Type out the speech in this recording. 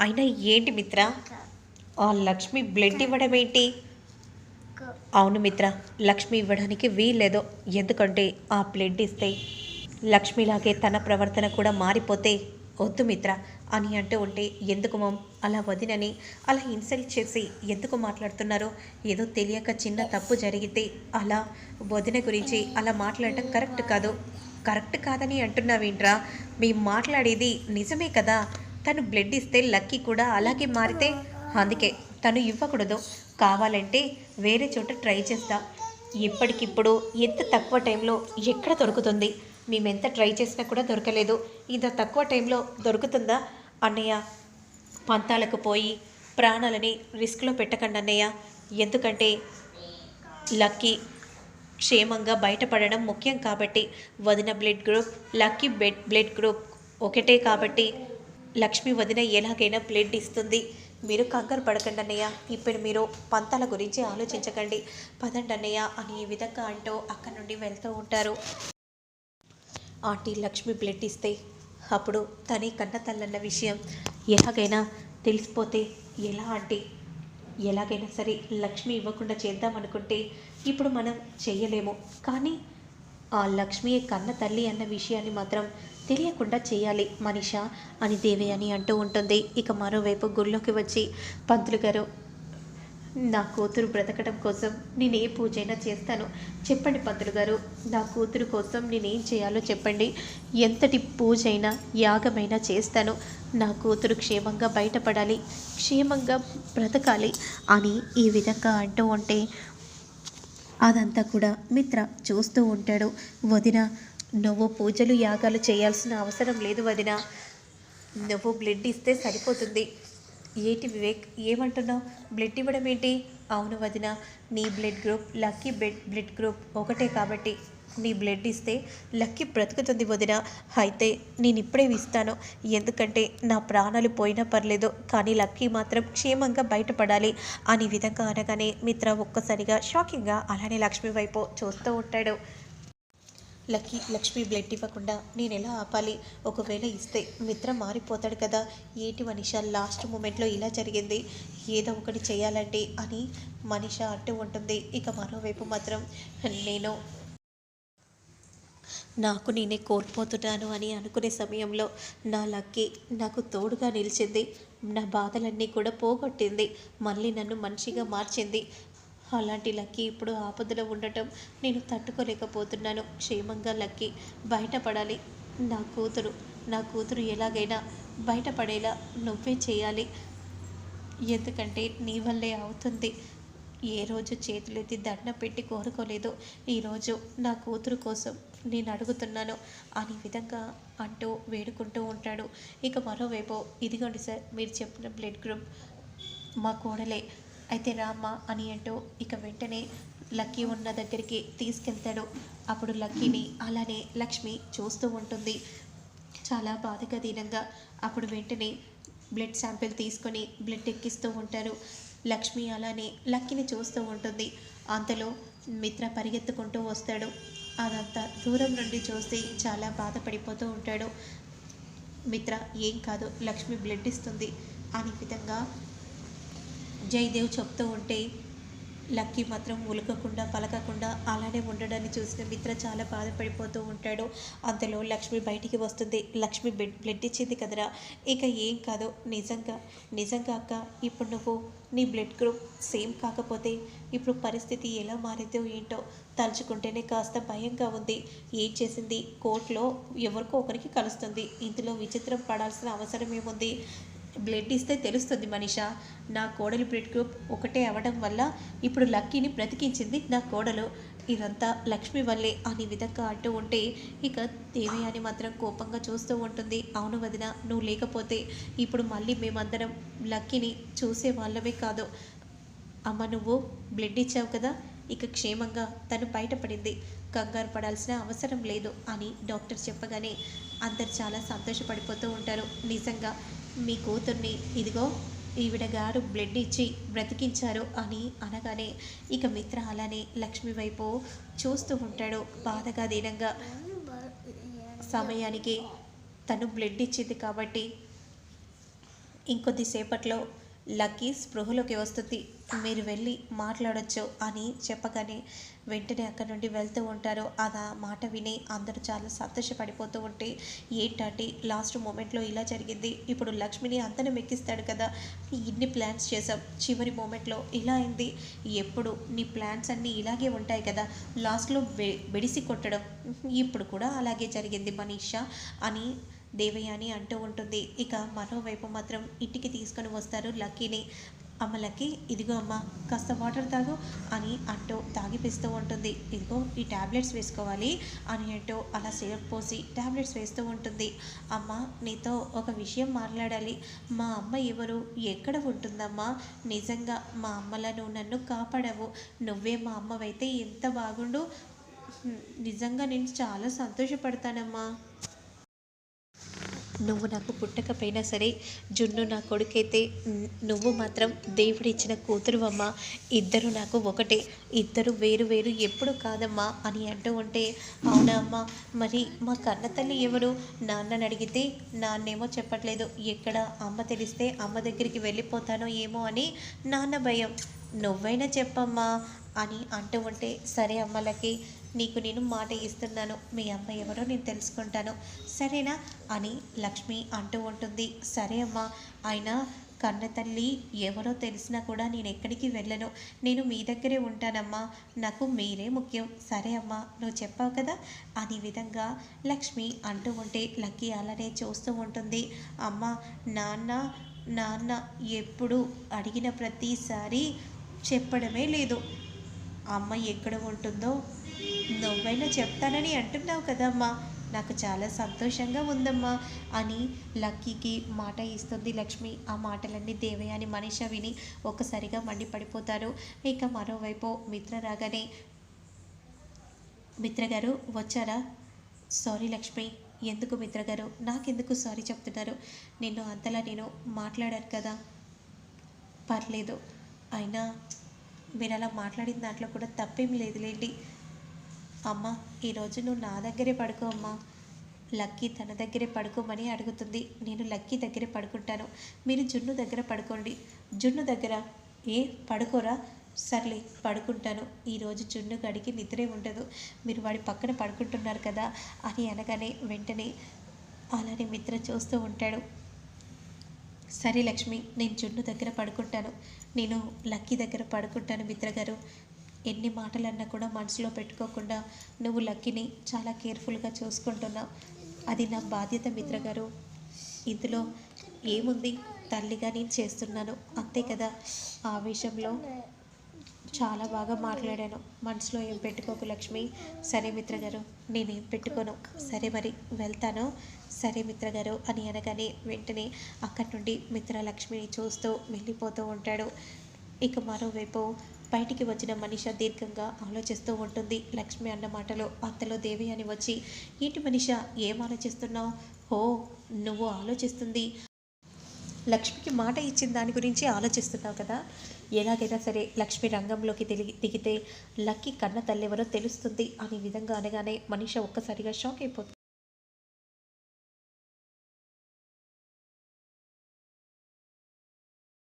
అయినా ఏంటి మిత్ర? ఆ లక్ష్మి బ్లడ్ ఇవ్వడం ఏంటి అవును మిత్ర లక్ష్మి ఇవ్వడానికి వీల్లేదు. ఎందుకంటే ఆ బ్లడ్ ఇస్తే లక్ష్మిలాగే తన ప్రవర్తన కూడా మారిపోతే వద్దు మిత్ర అని అంటూ ఉంటే ఎందుకు మమ్ అలా వదినని అలా ఇన్సల్ట్ చేసి ఎందుకు మాట్లాడుతున్నారు? ఏదో తెలియక చిన్న తప్పు జరిగితే అలా వదిన గురించి అలా మాట్లాడటం కరెక్ట్ కాదు. కరెక్ట్ కాదని అంటున్నావేంట్రా? మేము మాట్లాడేది నిజమే కదా? తను బ్లడ్ ఇస్తే లక్కీ కూడా అలాగే మారితే అందుకే తను ఇవ్వకూడదు. కావాలంటే వేరే చోట ట్రై చేస్తా. ఇప్పటికిప్పుడు ఎంత తక్కువ టైంలో ఎక్కడ దొరుకుతుంది? మేము ఎంత ట్రై చేసినా కూడా దొరకలేదు. ఇంత తక్కువ టైంలో దొరుకుతుందా? అన్నయ్య పంతాలకు పోయి ప్రాణాలని రిస్క్లో పెట్టకండి అన్నయ్య. ఎందుకంటే లక్కీ క్షేమంగా బయటపడడం ముఖ్యం కాబట్టి వదిన బ్లడ్ గ్రూప్ లక్కీ బెడ్ బ్లడ్ గ్రూప్ ఒకటే కాబట్టి లక్ష్మి వదిన ఎలాగైనా బ్లడ్ ఇస్తుంది. మీరు కంగారు పడకండి అన్నయ్య. ఇప్పుడు మీరు పంతాల గురించి ఆలోచించకండి. పదండి అన్నయ్య అని ఈ విధంగా అంటూ అక్కడి నుండి వెళ్తూ ఉంటారు. ఆంటీ లక్ష్మి బ్లడ్ ఇస్తే అప్పుడు తనే కన్న తల్లన్న విషయం ఎలాగైనా తెలిసిపోతే ఎలా ఆంటీ? ఎలాగైనా సరే లక్ష్మి ఇవ్వకుండా చేద్దాం అనుకుంటే ఇప్పుడు మనం చేయలేము. కానీ ఆ లక్ష్మి కన్న తల్లి అన్న విషయాన్ని మాత్రం తెలియకుండా చేయాలి మనిష? అని దేవి అని అంటూ ఉంటుంది. ఇక మరోవైపు గుళ్ళోకి వచ్చి పంతులు గారు నా కూతురు బ్రతకడం కోసం నేను ఏ పూజైనా చేస్తాను. చెప్పండి పంతులు గారు నా కూతురు కోసం నేనేం చేయాలో చెప్పండి. ఎంతటి పూజైనా యాగమైనా చేస్తాను. నా కూతురు క్షేమంగా బయటపడాలి క్షేమంగా బ్రతకాలి అని ఈ విధంగా అంటూ ఉంటే అదంతా కూడా మిత్ర చూస్తూ ఉంటాడు. వదిన నువ్వు పూజలు యాగాలు చేయాల్సిన అవసరం లేదు వదిన. నువ్వు బ్లడ్ ఇస్తే సరిపోతుంది. ఏంటి వివేక్ ఏమంటున్నావు? బ్లడ్ ఇవ్వడం ఏంటి? అవును వదిన నీ blood group Lucky blood blood group ఒకటే కాబట్టి. నీ బ్లడ్ ఇస్తే లక్కీ బ్రతుకుతుంది వదిన. అయితే నేను ఇప్పుడే ఇస్తాను ఎందుకంటే నా ప్రాణాలు పోయినా పర్లేదు కానీ లక్కీ మాత్రం క్షేమంగా బయటపడాలి అని విధంగా అనగానే మిత్ర ఒక్కసారిగా షాకింగ్గా అలానే లక్ష్మి వైపు చూస్తూ ఉంటాడు. లక్కీ లక్ష్మి బ్లడ్ ఇవ్వకుండా నేను ఎలా ఆపాలి? ఒకవేళ ఇస్తే మిత్ర మారిపోతాడు కదా. ఏంటి మనిష లాస్ట్ మూమెంట్లో ఇలా జరిగింది? ఏదో ఒకటి చేయాలంటే అని మనిష అంటూ ఉంటుంది. ఇక మరోవైపు మాత్రం నేను నాకు నేనే కోల్పోతున్నాను అని అనుకునే సమయంలో నా లక్కీ నాకు తోడుగా నిలిచింది. నా బాధలన్నీ కూడా పోగొట్టింది. మళ్ళీ నన్ను మనిషిగా మార్చింది. అలాంటి లక్కీ ఇప్పుడు ఆపదలో ఉండటం నేను తట్టుకోలేకపోతున్నాను. క్షేమంగా లక్కీ బయటపడాలి. నా కూతురు నా కూతురు ఎలాగైనా బయటపడేలా నువ్వే చేయాలి. ఎందుకంటే నీ వల్లే అవుతుంది. ఏ రోజు చేతులెత్తి దండ పెట్టి కోరుకోలేదు. ఈరోజు నా కూతురు కోసం నేను అడుగుతున్నాను అని విధంగా అంటూ వేడుకుంటూ ఉంటాడు. ఇక మరోవైపు ఇదిగోండి సార్ మీరు చెప్పిన బ్లడ్ గ్రూప్ మా కోడలే. అయితే రామ్మ అని అంటూ ఇక వెంటనే లక్కీ ఉన్న దగ్గరికి తీసుకెళ్తాడు. అప్పుడు లక్కీని అలానే లక్ష్మి చూస్తూ ఉంటుంది. చాలా బాధగా దీనంగా అప్పుడు వెంటనే బ్లడ్ శాంపిల్ తీసుకొని బ్లడ్ ఎక్కిస్తూ ఉంటారు. లక్ష్మి అలానే లక్కీని చూస్తూ ఉంటుంది. అంతలో మిత్ర పరిగెత్తుకుంటూ వస్తాడు. అదంతా దూరం నుండి చూసి చాలా బాధపడిపోతూ ఉంటాడు. మిత్ర ఏం కాదు లక్ష్మి బ్లడ్ ఇస్తుంది. అనే విధంగా జయదేవ్ చెప్తూ ఉంటే లక్కీ మాత్రం ఉలకకుండా పలకకుండా అలానే ఉండడాన్ని చూసిన మిత్ర చాలా బాధపడిపోతూ ఉంటాడు. అంతలో లక్ష్మి బయటికి వస్తుంది. లక్ష్మి బ్లడ్ బ్లడ్ ఇచ్చింది కదరా. ఇక ఏం కాదు నిజంగా నిజంగా అక్క ఇప్పుడు నువ్వు నీ బ్లడ్ గ్రూప్ సేమ్ కాకపోతే ఇప్పుడు పరిస్థితి ఎలా మారిందో ఏంటో తలుచుకుంటేనే కాస్త భయంగా ఉంది. ఏం చేసింది? కోర్టులో ఎవరికో ఒకరికి కలుస్తుంది. ఇందులో విచిత్రం పడాల్సిన అవసరం ఏముంది? బ్లడ్ ఇస్తే తెలుస్తుంది మనిష. నా కోడలి బ్లడ్ గ్రూప్ ఒకటే అవ్వడం వల్ల ఇప్పుడు లక్కీని బ్రతికించింది నా కోడలు. ఇదంతా లక్ష్మి వల్లే అని విధంగా అంటూ ఉంటే ఇక దేవయాని అని మాత్రం కోపంగా చూస్తూ ఉంటుంది. అవును వదిన నువ్వు లేకపోతే ఇప్పుడు మళ్ళీ మేమందరం లక్కీని చూసే వాళ్ళమే కాదు. అమ్మ నువ్వు బ్లడ్ ఇచ్చావు కదా? ఇక క్షేమంగా తను బయటపడింది. కంగారు పడాల్సిన అవసరం లేదు అని డాక్టర్ చెప్పగానే అందరు చాలా సంతోషపడిపోతూ ఉంటారు. నిజంగా మీ కూతుర్ని ఇదిగో ఈవిడ గారు బ్లడ్ ఇచ్చి బ్రతికించారు అని అనగానే ఇక మిత్ర అలానే లక్ష్మి వైపు చూస్తూ ఉంటాడు. బాధగా దీనంగా సమయానికి తను బ్లడ్ ఇచ్చింది కాబట్టి ఇంకొద్దిసేపట్లో లక్కీ స్పృహలోకి వస్తుంది. మీరు వెళ్ళి మాట్లాడొచ్చు అని చెప్పగానే వెంటనే అక్కడ నుండి వెళ్తూ ఉంటారు. అది మాట విని అందరూ చాలా సంతోషపడిపోతూ ఉంటే ఏంటంటే లాస్ట్ మూమెంట్లో ఇలా జరిగింది. ఇప్పుడు లక్ష్మిని అంతనే మెక్కిస్తాడు కదా. ఇన్ని ప్లాన్స్ చేసాం చివరి మూమెంట్లో ఇలా అయింది. ఎప్పుడు నీ ప్లాన్స్ అన్నీ ఇలాగే ఉంటాయి కదా. లాస్ట్లో బె బెడిసి కొట్టడం. ఇప్పుడు కూడా అలాగే జరిగింది మనీషా అని దేవయాని అంటూ ఉంటుంది. ఇక మరోవైపు మాత్రం ఇంటికి తీసుకొని వస్తారు లక్కీని. అమలకి ఇదిగో అమ్మ కాస్త వాటర్ తాగు అని అంటూ తాగిపిస్తూ ఉంటుంది. ఇదిగో ఈ ట్యాబ్లెట్స్ వేసుకోవాలి అని అంటూ అలా సిరప్ పోసి ట్యాబ్లెట్స్ వేస్తూ ఉంటుంది. అమ్మ నీతో ఒక విషయం మాట్లాడాలి. మా అమ్మ ఎవరు? ఎక్కడ ఉంటుందమ్మా? నిజంగా మా అమ్మలను నన్ను కాపాడవు. నువ్వే మా అమ్మవైతే ఎంత బాగుండు. నిజంగా నేను చాలా సంతోషపడతానమ్మా. నువ్వు నాకు పుట్టకపోయినా సరే జున్ను నా కొడుకైతే నువ్వు మాత్రం దేవుడిచ్చిన కూతురు అమ్మ ఇద్దరు నాకు ఒకటే. ఇద్దరు వేరు వేరు ఎప్పుడు కాదమ్మా అని అంటూ ఉంటే అవునా అమ్మ? మరి మా కన్న తల్లి ఎవరు? నాన్నని అడిగితే నాన్నేమో చెప్పట్లేదు. ఎక్కడ అమ్మ తెలిస్తే అమ్మ దగ్గరికి వెళ్ళిపోతానో ఏమో అని నాన్న భయం. నువ్వైనా చెప్పమ్మా అని అంటూ ఉంటే సరే అమ్మలకి నీకు నేను మాట ఇస్తున్నాను. మీ అమ్మ ఎవరో నేను తెలుసుకుంటాను. సరేనా? అని లక్ష్మి అంటూ ఉంటుంది. సరే అమ్మా. ఆయన కన్న తల్లి ఎవరో తెలిసినా కూడా నేను ఎక్కడికి వెళ్ళను. నేను మీ దగ్గరే ఉంటానమ్మా. నాకు మీరే ముఖ్యం. సరే అమ్మా. నువ్వు చెప్పావు కదా? అది విధంగా లక్ష్మి అంటూ ఉంటే లక్కీ అలానే చూస్తూ ఉంటుంది. అమ్మ నాన్న నాన్న ఎప్పుడు అడిగిన ప్రతిసారి చెప్పడమే లేదు. అమ్మాయి ఎక్కడ ఉంటుందో నువ్వైనా చెప్తానని అంటున్నావు కదమ్మా. నాకు చాలా సంతోషంగా ఉందమ్మా. అని లక్కీకి మాట ఇస్తుంది లక్ష్మి. ఆ మాటలన్నీ దేవయాని మనిష విని ఒక్కసారిగా మండిపడిపోతారు. ఇక మరోవైపు మిత్ర రాగానే మిత్ర గారు వచ్చారా? సారీ లక్ష్మి. ఎందుకు మిత్ర గారు? నాకెందుకు సారీ చెప్తున్నారు? నిన్ను అంతలా నేను మాట్లాడాను కదా. పర్లేదు. అయినా మీరు అలా మాట్లాడిన దాంట్లో కూడా తప్పేం లేదులేండి. అమ్మ ఈరోజు నువ్వు నా దగ్గరే పడుకో అమ్మా. లక్కీ తన దగ్గరే పడుకోమని అడుగుతుంది. నేను లక్కీ దగ్గరే పడుకుంటాను. మీరు జున్ను దగ్గర పడుకోండి. జున్ను దగ్గర? ఏ? పడుకోరా? సర్లే పడుకుంటాను. ఈరోజు జున్ను గడికి నిద్రే ఉండదు. మీరు వాడి పక్కన పడుకుంటున్నారు కదా అని అనగానే వెంటనే అలానే మిత్ర చూస్తూ ఉంటాడు. సరే లక్ష్మి నేను జున్ను దగ్గర పడుకుంటాను. నేను లక్కీ దగ్గర పడుకుంటాను మిత్రగారు ఎన్ని మాటలన్నా కూడా మనసులో పెట్టుకోకుండా నువ్వు లక్కీని చాలా కేర్ఫుల్గా చూసుకుంటున్నావు. అది నా బాధ్యత మిత్రగారు ఇందులో ఏముంది? తల్లిగా నేను చేస్తున్నాను. అంతే కదా ఆవేశంలో? చాలా బాగా మాట్లాడాను. మనసులో ఏం పెట్టుకోకు లక్ష్మి. సరే మిత్రగారు నేనేం పెట్టుకోను. సరే మరి వెళ్తాను. సరే మిత్రగారు అని అనగానే వెంటనే అక్కడి నుండి మిత్ర లక్ష్మిని చూస్తూ వెళ్ళిపోతూ ఉంటాడు. ఇక మరోవైపు బయటికి వచ్చిన మనిష దీర్ఘంగా ఆలోచిస్తూ ఉంటుంది. లక్ష్మి అన్న మాటలో అంతలో దేవి అని వచ్చి ఏంటి మనిష ఏం ఆలోచిస్తున్నావు? ఓ నువ్వు ఆలోచిస్తుంది. లక్ష్మికి మాట ఇచ్చిన దాని గురించి ఆలోచిస్తున్నావు కదా? ఎలాగైనా సరే లక్ష్మి రంగంలోకి దిగి దిగితే లక్కీ కన్న తల్లెవరో తెలుస్తుంది అనే విధంగా అనగానే మనిష ఒక్కసారిగా షాక్ అయిపోతుంది